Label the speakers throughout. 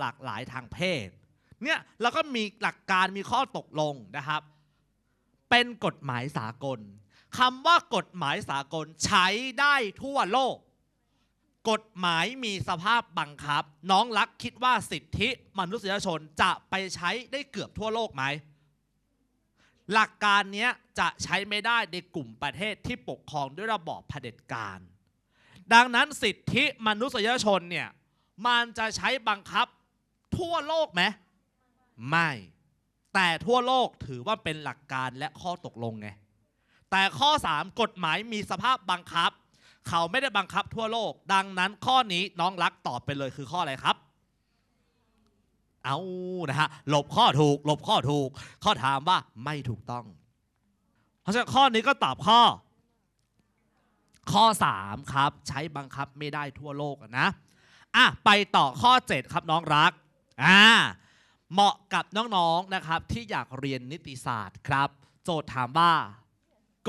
Speaker 1: หลากหลายทางเพศเนี่ยแล้วก็มีหลักการมีข้อตกลงนะครับ เป็นกฎหมายสากลคำว่ากฎหมายสากลใช้ได้ทั่วโลก กฎหมายมีสภาพบังคับ น้องรักคิดว่าสิทธิมนุษยชนจะไปใช้ได้เกือบทั่วโลกไหม หลักการเนี้ยจะใช้ไม่ได้ในกลุ่มประเทศที่ปกครองด้วยระบอบเผด็จการ ดังนั้นสิทธิมนุษยชนเนี่ยมันจะใช้บังคับ ทั่วโลกไหมไม่ แต่ทั่วโลกถือว่าเป็นหลักการและข้อตกลงไง แต่ข้อ 3 กฎหมายมีสภาพบังคับ เขาไม่ได้บังคับทั่วโลก ดังนั้นข้อนี้น้องรักตอบไปเลยคือข้ออะไรครับ เอานะฮะหลบข้อถูกหลบข้อถูก ข้อถามว่าไม่ถูกต้อง เพราะฉะนั้นข้อนี้ก็ตอบข้อ ข้อ 3 ครับ ใช้บังคับไม่ได้ทั่วโลกนะอะไปต่อข้อ 7 ครับน้องรัก อ่าเหมาะกับน้องๆนะครับที่อยากเรียนนิติศาสตร์ครับ โจทย์ถามว่า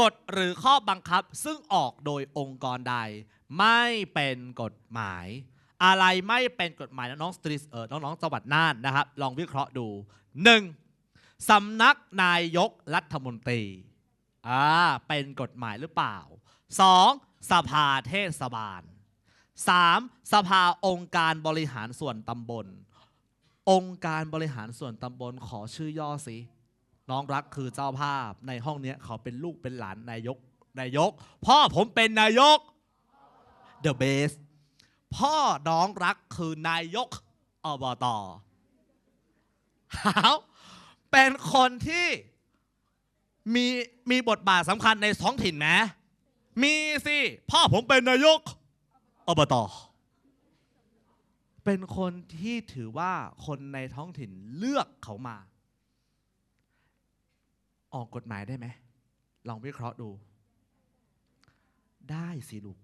Speaker 1: กฎหรือข้อบังคับซึ่งออกโดยองค์กรใด ไม่เป็นกฎหมาย อะไรไม่เป็นกฎหมายน้องๆสตรีเออน้องๆจังหวัดน่านนะครับ ลองวิเคราะห์ดู 1. สำนักนายกรัฐมนตรีอ่าเป็นกฎหมายหรือเปล่า 2. สภาเทศบาล 3. สภาองค์การบริหารส่วนตำบล องค์การบริหารส่วนตำบลขอชื่อย่อสิน้องรักคือเจ้าภาพในห้องเนี้ยเขาเป็นลูกเป็นหลานนายกนายก พ่อผมเป็นนายก The best พ่อน้องรักคือนายกอบตเขาเป็นคนที่มีมีบทบาทสำคัญในท้องถิ่นไหมมีสิ พ่อผมเป็นนายกอบต เป็นคนที่ถือว่าคนในท้องถิ่นเลือกเขามา ออกกฎหมายได้ไหมลองวิเคราะห์ดู ได้สิลูก